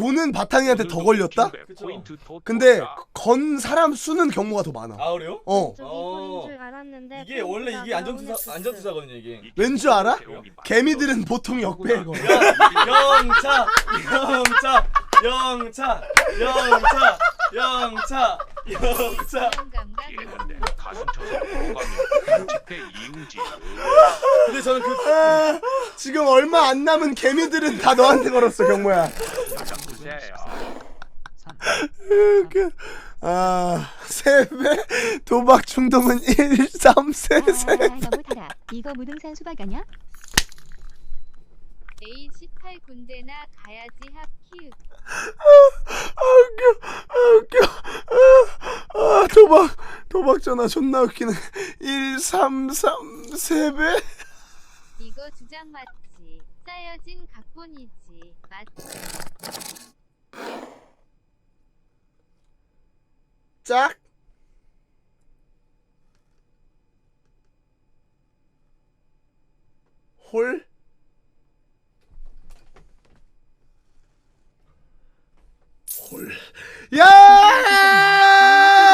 돈은 바탕이한테 더 걸렸다? 근데 건 사람 수는 경모가 더 많아. 아 그래요? 어. 저 어. 줄 알았는데 이게 원래 이게 팬티가 안전투사 안전투사거든요 이게. 왠 줄 알아? 개미들은 보통 걸어. 영차 영차 영차 영차 영차 영차. 가슴 쳐서 오가면 집회 이유지. 근데 저는 그 아, 지금 얼마 안 남은 개미들은 다 너한테 걸었어 경모야. 그, 아 세배? 도박 중독은 1, 3, 세, 아, 세. 너무 달아. 이거 무등산 수박 아냐? A18 군대나 가야지 합키읔 아 웃겨. 아 웃겨. 아, 아 도박 도박 전화 존나 웃기네. 1, 3, 3, 세배? 이거 주장 맞지 짜여진 각본이지 맞지 짝 홀? 홀. 야!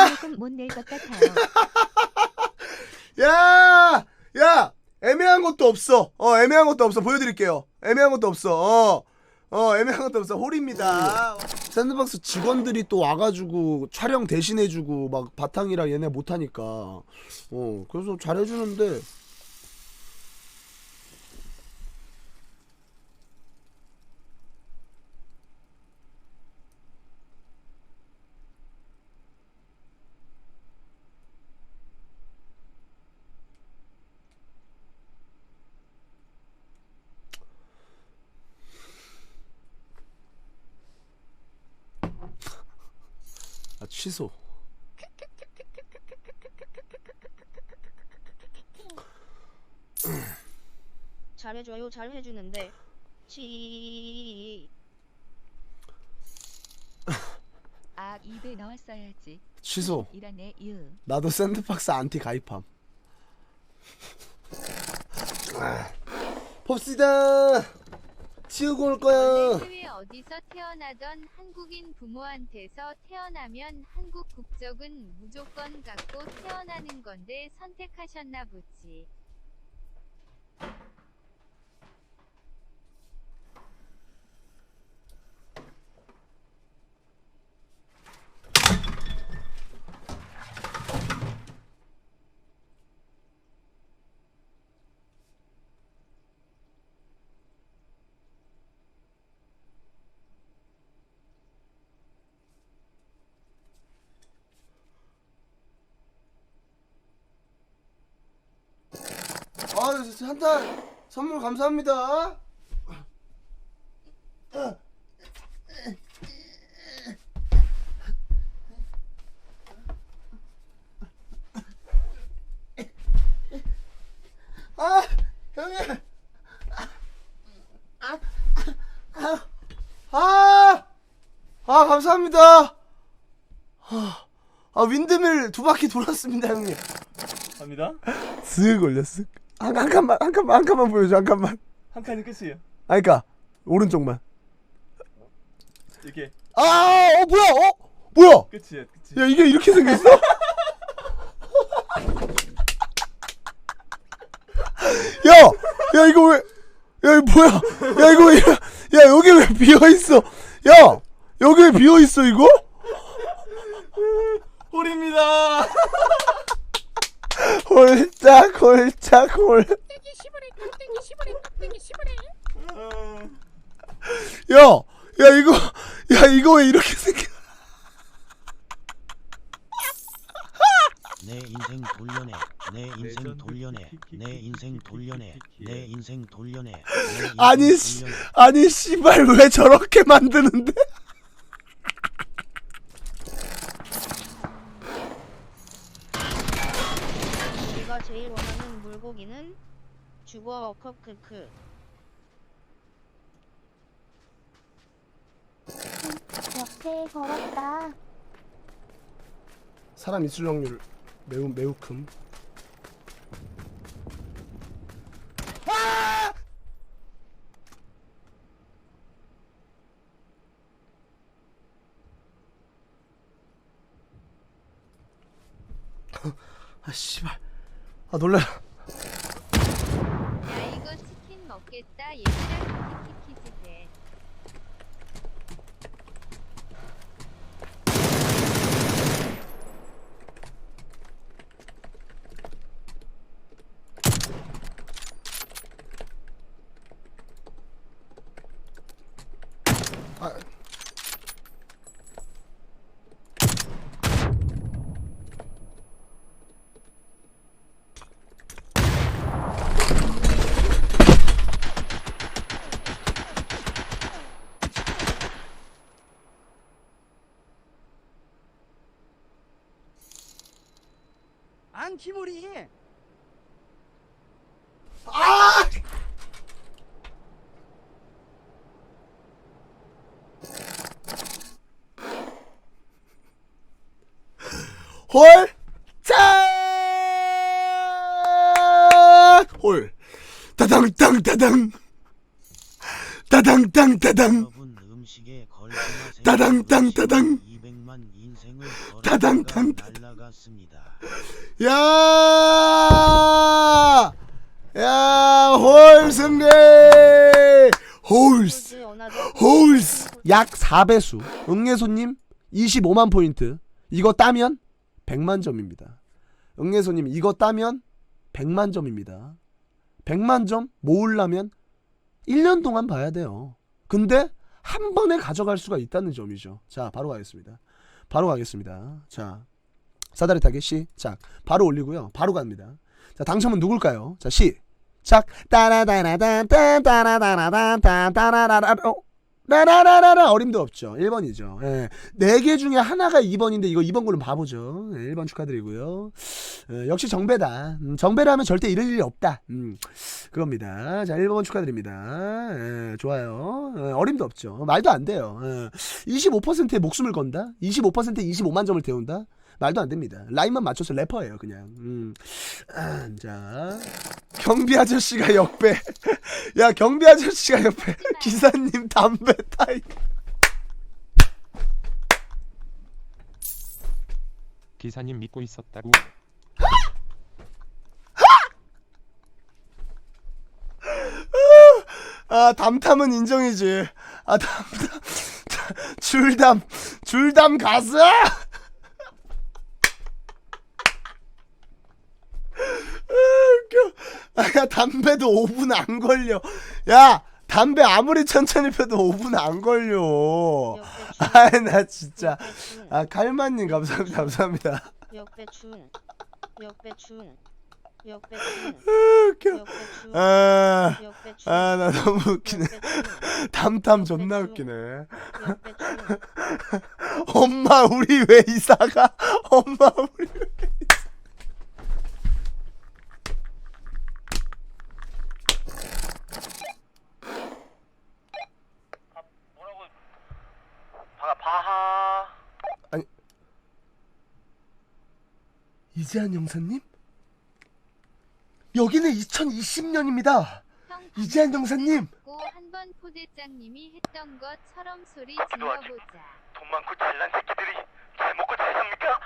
조금 못낼 것 같아요. 야! 야! 애매한 없어. 어, 애매한 것도 없어. 보여드릴게요. 애매한 것도 없어. 어, 어, 애매한 것도 없어. 홀입니다. 샌드박스 직원들이 또 와가지고 촬영 대신해주고 막 바탕이랑 얘네 못하니까. 어, 그래서 잘해주는데. 취소. 잘해줘요 잘해주는데 치 아 입에 넣었어야지. 취소. 이라네 유. 나도 샌드박스 안티 가입함. 봅시다. 치우고 올 거야. 해외 어디서 태어나던 한국인 부모한테서 태어나면 한국 국적은 무조건 갖고 태어나는 건데 선택하셨나 보지 아, 산타 선물 감사합니다. 아, 형님. 아, 아, 아, 아, 감사합니다. 아, 아, 윈드밀 두 바퀴 돌았습니다, 형님. 갑니다. 쓱 올려 쓱. 한, 한 칸만 한 칸만 한 칸만 보여줘 한 칸만. 한 칸이 끝이에요. 아 그니까 오른쪽만. 이렇게 아, 어 뭐야? 어? 뭐야? 끝이에요. 끝이. 야 이게 이렇게 생겼어? 야, 야 이거 왜? 야 이거 뭐야? 야 이거 왜? 야 여기 왜 비어 있어? 야 여기 왜 비어 있어 이거? 홀입니다. 홀짝 홀짝 홀. 야, 야 이거, 야 이거 왜 이렇게 생겨? 내 인생 돌려내 내 인생 돌려내 내 인생 돌려내 내 인생 돌려내 내 인생 아니 씨, 돌려내. 아니 씨발 왜 저렇게 만드는데? 주워 어컵 크크. 역세 걸었다. 사람 있을 확률 매우 매우 큼. 아! 아 씨발. 아 놀래라. 먹겠다. 얘들아 키키키키즈대 안 기물이. 아! 홀! 짠! 홀! 따당땅 따당! 따당땅 따당! 따당땅 따당! 200만 인생을 걸어다가 날라갔습니다. 야! 야, 홀 승리! 홀스! 어나더 홀스! 약 4배수. 응예소님 25만 포인트. 이거 따면 100만 점입니다. 응예소님 이거 따면 100만 점입니다. 100만 점 모으려면 1년 동안 봐야 돼요. 근데 한 번에 가져갈 수가 있다는 점이죠. 자, 바로 가겠습니다. 바로 가겠습니다. 자, 사다리 타기 시작. 바로 올리고요. 바로 갑니다. 자, 당첨은 누굴까요? 자, 시작. 따라다라단딴 따라다라단딴 따라라라 어? 라라라라라 어림도 없죠. 1번이죠. 예. 4개 중에 하나가 2번인데 이거 2번 걸로 봐보죠. 예, 1번 축하드리고요. 어, 역시 정배다. 음, 정배라면 절대 이럴 일이 없다. 음, 그겁니다. 자, 1번 축하드립니다. 예, 좋아요. 예, 어림도 없죠. 말도 안 돼요. 예, 25%의 목숨을 건다? 25%에 25만 점을 태운다? 말도 안 됩니다. 라인만 맞춰서 래퍼예요, 그냥. 음. 아, 자. 경비 아저씨가 역배. 야, 경비 아저씨가 역배. 기사님 담배 타이. 기사님 믿고 있었다고. 아, 담탐은 인정이지. 아, 담탐. 줄담. 줄담 가스! 웃겨. 아, 야, 담배도 5분 안 걸려. 야, 담배 아무리 천천히 펴도 5분 안 걸려. 아, 나 진짜. 아, 칼만님 감사합니다. 감사합니다. 역배춘 역배춘 역배춘 웃겨. 역배춘 아, 역배춘 아, 나 너무 웃기네. 담탐 존나 웃기네. 역배춘 엄마, 우리 왜 이사가? 엄마, 우리 왜 이재한 영사님? 여기는 2020년입니다. 형 이재한 영사님. 한번 포대장님이 했던 것처럼 소리 질러보자 돈 많고 잘난 새끼들이 잘 먹고 잘 삽니까?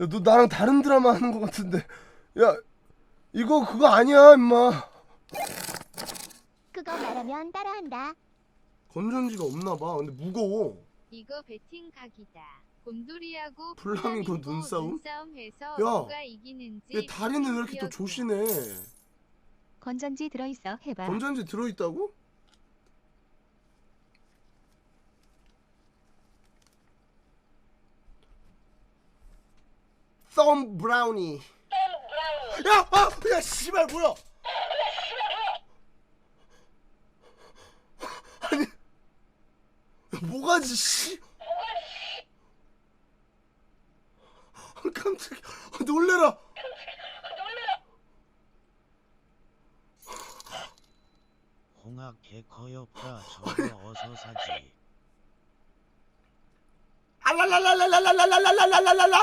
야, 너 나랑 다른 드라마 하는 것 같은데. 야, 이거 그거 아니야, 임마. 그거 말하면 따라한다. 건전지가 없나 봐. 근데 무거워. 이거 배팅 각이다 곰돌이하고 플라밍고 플라밍고 눈싸움? 눈싸움 해서 야, 누가 이기는지 얘 다리는 왜 이렇게 또. 조신해? 건전지 들어있어 해봐. 건전지 들어있다고? 썸 브라우니. 야, 아, 야, 씨발 뭐야? 아니, 뭐가지 씨? 깜짝이야, 아, 놀래라. 홍학 개커엽다 저거 어서 사지. 알랄랄랄랄랄랄랄랄랄랄랄라